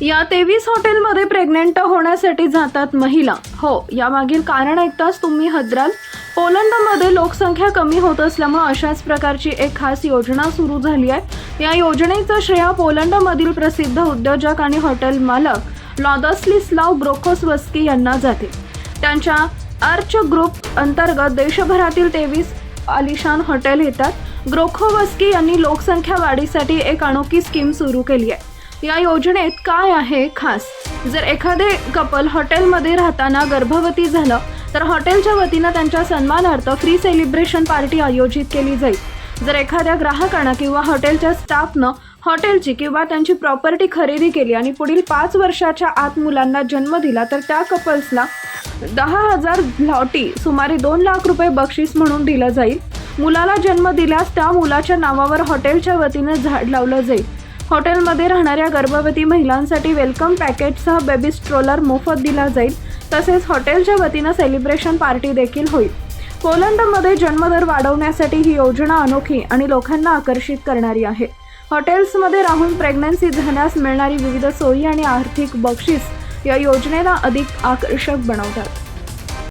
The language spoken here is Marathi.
या तेवीस हॉटेलमध्ये प्रेग्नेंट होण्यासाठी जातात महिला. हो यामागील कारण ऐकताच तुम्ही हद्राल पोलंडमध्ये लोकसंख्या कमी होत असल्यामुळे अशाच प्रकारची एक खास योजना सुरू झाली आहे. या योजनेचं श्रेय पोलंडमधील प्रसिद्ध उद्योजक आणि हॉटेल मालक लॉदस्लिस्लाव ब्रोकोसवस्की यांना जाते. त्यांच्या आर्च ग्रुप अंतर्गत देशभरातील तेवीस आलिशान हॉटेल येतात. ग्रोखोवस्की यांनी लोकसंख्या वाढीसाठी एक अनोखी स्कीम सुरू केली आहे. या योजनेत काय आहे खास? जर एखादे कपल हॉटेलमध्ये राहताना गर्भवती झालं तर हॉटेलच्या वतीनं त्यांच्या सन्मानार्थ फ्री सेलिब्रेशन पार्टी आयोजित केली जाईल. जर एखाद्या ग्राहकानं किंवा हॉटेलच्या स्टाफनं हॉटेलची किंवा त्यांची प्रॉपर्टी खरेदी केली आणि पुढील पाच वर्षाच्या आत मुलांना जन्म दिला तर त्या कपल्सला दहा हजार लॉटी सुमारे दोन लाख रुपये बक्षीस म्हणून दिलं जाईल. मुलाला जन्म दिल्यास त्या मुलाच्या नावावर हॉटेलच्या वतीनं झाड लावलं जाईल. हॉटेलमध्ये राहणाऱ्या गर्भवती महिलांसाठी वेलकम पॅकेजसह बेबी स्ट्रोलर मोफत दिला जाईल. तसेच हॉटेलच्या वतीनं सेलिब्रेशन पार्टी देखील होईल. पोलंडमध्ये जन्मदर वाढवण्यासाठी ही योजना अनोखी आणि लोकांना आकर्षित करणारी आहे. हॉटेल्समध्ये राहून प्रेग्नन्सी झाल्यास मिळणारी विविध सोयी आणि आर्थिक बक्षीस या योजनेला अधिक आकर्षक बनवतात.